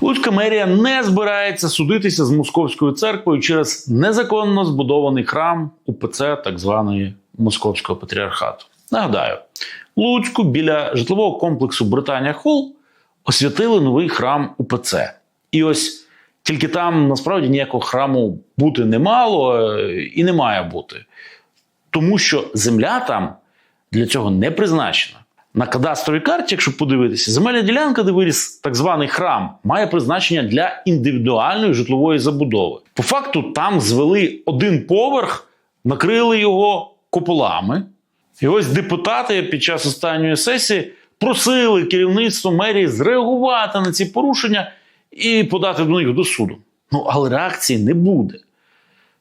Луцька мерія не збирається судитися з московською церквою через незаконно збудований храм УПЦ так званої Московського патріархату. Нагадаю, Луцьку біля житлового комплексу Британія Холл освятили новий храм УПЦ. І ось тільки там насправді ніякого храму бути не мало е, і не має бути. Тому що земля там для цього не призначена. На кадастровій карті, якщо подивитися, земельна ділянка, де виріс так званий храм, має призначення для індивідуальної житлової забудови. По факту там звели один поверх, накрили його куполами. І ось депутати під час останньої сесії просили керівництво мерії зреагувати на ці порушення і подати до них до суду. Ну але реакції не буде.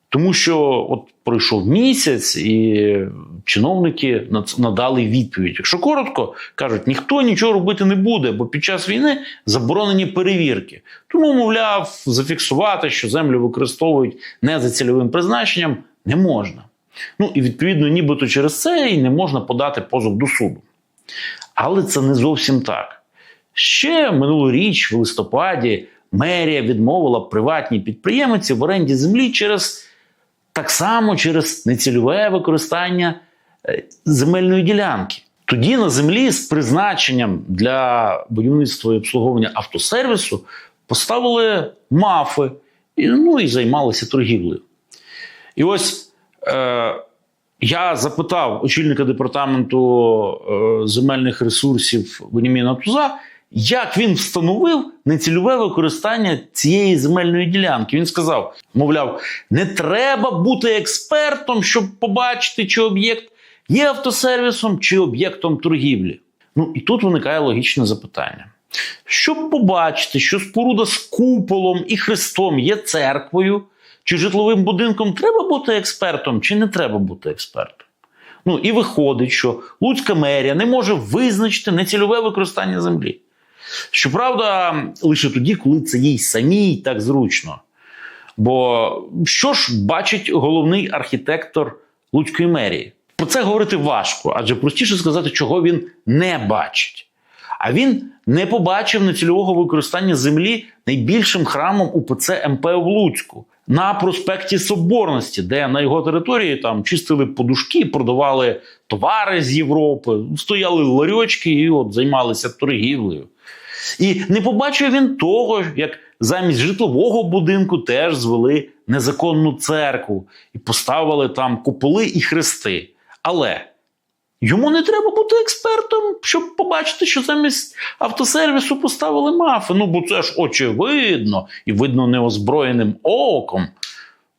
Тому що от пройшов місяць, і чиновники над- надали відповідь. Якщо коротко, кажуть, ніхто нічого робити не буде, бо під час війни заборонені перевірки. Тому, мовляв, зафіксувати, що землю використовують не за цільовим призначенням, не можна. Ну і відповідно, нібито через це і не можна подати позов до суду. Але це не зовсім так. Ще минулоріч, в листопаді, мерія відмовила приватній підприємці в оренді землі через так само через нецільове використання е, земельної ділянки. Тоді на землі з призначенням для будівництва і обслуговування автосервісу поставили мафи, ну і займалися торгівлею. І ось е, я запитав очільника департаменту е, земельних ресурсів Веніміна Туза, як він встановив нецільове використання цієї земельної ділянки. Він сказав: мовляв, не треба бути експертом, щоб побачити, чи об'єкт є автосервісом чи об'єктом торгівлі. Ну і тут виникає логічне запитання. Щоб побачити, що споруда з куполом і хрестом є церквою чи житловим будинком, треба бути експертом чи не треба бути експертом. Ну і виходить, що Луцька мерія не може визначити нецільове використання землі. Щоправда, лише тоді, коли це їй самій так зручно. Бо що ж бачить головний архітектор Луцької мерії? Про це говорити важко, адже простіше сказати, чого він не бачить. А він не побачив нецільового використання землі найбільшим храмом УПЦ МП в Луцьку на проспекті Соборності, де на його території там чистили подушки, продавали товари з Європи, стояли ларьочки і от займалися торгівлею. І не побачив він того, як замість житлового будинку теж звели незаконну церкву і поставили там куполи і хрести. Але йому не треба бути експертом, щоб побачити, що замість автосервісу поставили мафи. Ну, бо це ж очевидно і видно неозброєним оком.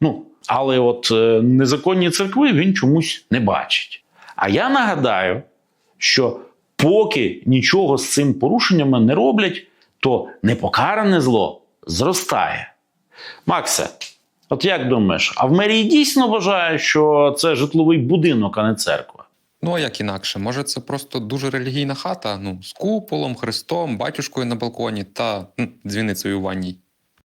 Ну, але от е, незаконні церкви він чомусь не бачить. А я нагадаю, що поки нічого з цим порушеннями не роблять, то непокаране зло зростає. Максе, от як думаєш, а в мерії дійсно вважає, що це житловий будинок, а не церква? Ну а як інакше, може, це просто дуже релігійна хата, ну, з куполом, хрестом, батюшкою на балконі та дзвіницею у ванній.